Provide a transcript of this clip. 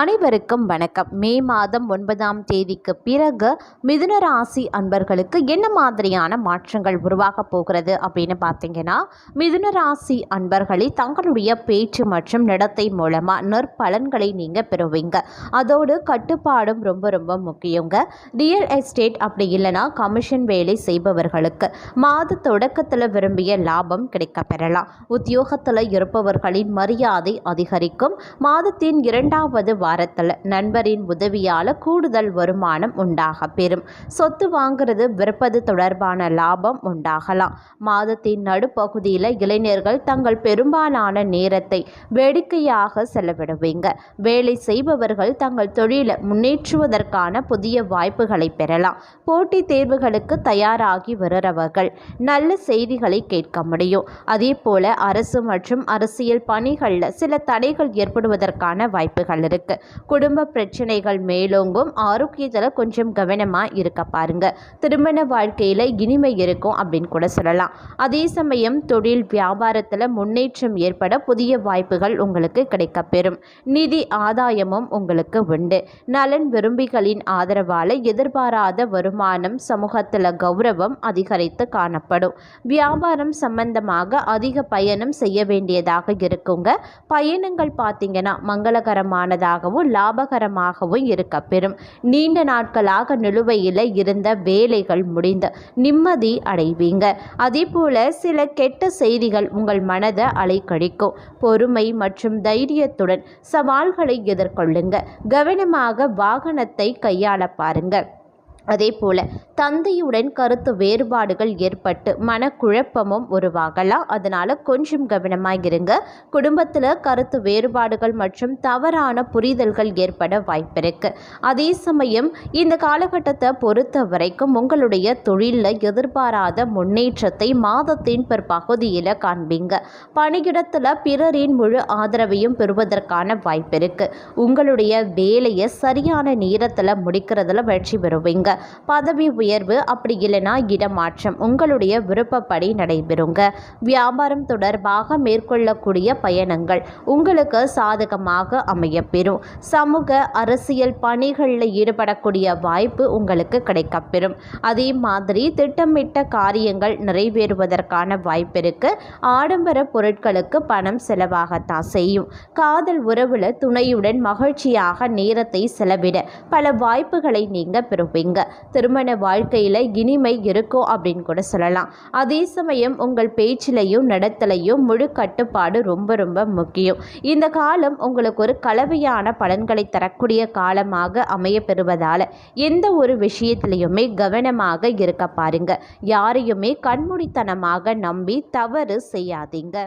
அனைவருக்கும் வணக்கம். மே மாதம் ஒன்பதாம் தேதிக்கு பிறகு மிதுன ராசி அன்பர்களுக்கு என்ன மாதிரியான மாற்றங்கள் உருவாக போகிறது அப்படின்னு பார்த்தீங்கன்னா மிதுன ராசி அன்பர்களை தங்களுடைய பேச்சு மற்றும் நடத்தை மூலமாக நற்பலன்களை நீங்கள் பெறுவீங்க. அதோடு கட்டுப்பாடும் ரொம்ப ரொம்ப முக்கியங்க. ரியல் எஸ்டேட் அப்படி இல்லைன்னா கமிஷன் வேலை செய்பவர்களுக்கு மாத தொடக்கத்தில் விரும்பிய லாபம் கிடைக்க பெறலாம். உத்தியோகத்தில் இருப்பவர்களின் மரியாதை அதிகரிக்கும். மாதத்தின் இரண்டாவது வாரத்தில் நண்பரின் உதவியால் கூடுதல் வருமானம் உண்டாக பெறும். சொத்து வாங்குறது விற்பது தொடர்பான லாபம் உண்டாகலாம். மாதத்தின் நடுப்பகுதியில் இளைஞர்கள் தங்கள் பெரும்பாலான நேரத்தை வேடிக்கையாக செலவிடுவீங்க. வேலை செய்பவர்கள் தங்கள் தொழிலை முன்னேற்றுவதற்கான புதிய வாய்ப்புகளை பெறலாம். போட்டித் தேர்வுகளுக்கு தயாராகி வருகிறவர்கள் நல்ல செய்திகளை கேட்க முடியும். அதே போல அரசு மற்றும் அரசியல் பணிகளில் சில தடைகள் ஏற்படுவதற்கான வாய்ப்புகள் இருக்கு. குடும்ப பிரச்சனைகள் மேலோங்கும். ஆரோக்கியத்தில் கொஞ்சம் கவனமாக இருக்க பாருங்க. திருமண வாழ்க்கையில் இனிமை இருக்கும் அப்படின்னு கூட சொல்லலாம். அதே சமயம் தொழில் வியாபாரத்தில் முன்னேற்றம் ஏற்பட புதிய வாய்ப்புகள் உங்களுக்கு கிடைக்கப்பெறும். நிதி ஆதாயமும் உங்களுக்கு உண்டு. நலன் விரும்பிகளின் ஆதரவால் எதிர்பாராத வருமானம் சமூகத்தில் கௌரவம் அதிகரித்து காணப்படும். வியாபாரம் சம்பந்தமாக அதிக பயணம் செய்ய வேண்டியதாக இருக்குங்க. பயணங்கள் பார்த்தீங்கன்னா மங்களகரமானதாக மங்களகரமானதாகவும் லாபகரமாகவும் இருக்கப்பெறும் நீண்ட நாட்களாக நிலுவையில் இருந்த வேலைகள் முடிந்து நிம்மதி அடைவீங்க. அதே போல சில கெட்ட செய்திகள் உங்கள் மனதை அலைக்கழிக்கும் பொறுமை மற்றும் தைரியத்துடன் சவால்களை எதிர்கொள்ளுங்க. கவனமாக வாகனத்தை கையாள பாருங்க. அதே போல தந்தையுடன் கருத்து வேறுபாடுகள் ஏற்பட்டு மனக்குழப்பமும் உருவாகலாம். அதனால் கொஞ்சம் கவனமாக இருங்க. குடும்பத்தில் கருத்து வேறுபாடுகள் மற்றும் தவறான புரிதல்கள் ஏற்பட வாய்ப்பிருக்கு அதே சமயம் இந்த காலகட்டத்தை பொறுத்த வரைக்கும் உங்களுடைய தொழிலில் எதிர்பாராத முன்னேற்றத்தை மாதத்தின் பிற்பகுதியில் காண்பீங்க. பணியிடத்தில் பிறரின் முழு ஆதரவையும் பெறுவதற்கான வாய்ப்பிருக்கு உங்களுடைய வேலையை சரியான நேரத்தில் முடிக்கிறதுல வெற்றி பெறுவீங்க. பதவி உயர்வு அப்படி இல்லைன்னா இடமாற்றம். உங்களுடைய விருப்பப்படி நடைபெறுங்க. வியாபாரம் தொடர்பாக மேற்கொள்ளக்கூடிய பயணங்கள் உங்களுக்கு சாதகமாக அமையப்பெறும். சமூக அரசியல் பணிகளில் ஈடுபடக்கூடிய வாய்ப்பு உங்களுக்கு கிடைக்கப்பெறும். அதே மாதிரி திட்டமிட்ட காரியங்கள் நிறைவேறுவதற்கான வாய்ப்பிற்கு ஆடம்பர பொருட்களுக்கு பணம் செலவாகத்தான் செய்யும். காதல் உறவுல துணையுடன் மகிழ்ச்சியாக நேரத்தை செலவிட பல வாய்ப்புகளை நீங்க பெறுவீங்க. திருமண வாழ்க்கையில் இனிமை இருக்கும் அப்படின்னு கூட சொல்லலாம். அதே சமயம் உங்கள் பேச்சிலையும் நடத்தலையும் முழு கட்டுப்பாடு ரொம்ப ரொம்ப முக்கியம். இந்த காலம் உங்களுக்கு ஒரு கலவையான பலன்களை தரக்கூடிய காலமாக அமைய பெறுவதால் எந்த ஒரு விஷயத்திலையுமே கவனமாக இருக்க பாருங்க. யாரையுமே கண்மூடித்தனமாக நம்பி தவறு செய்யாதீங்க.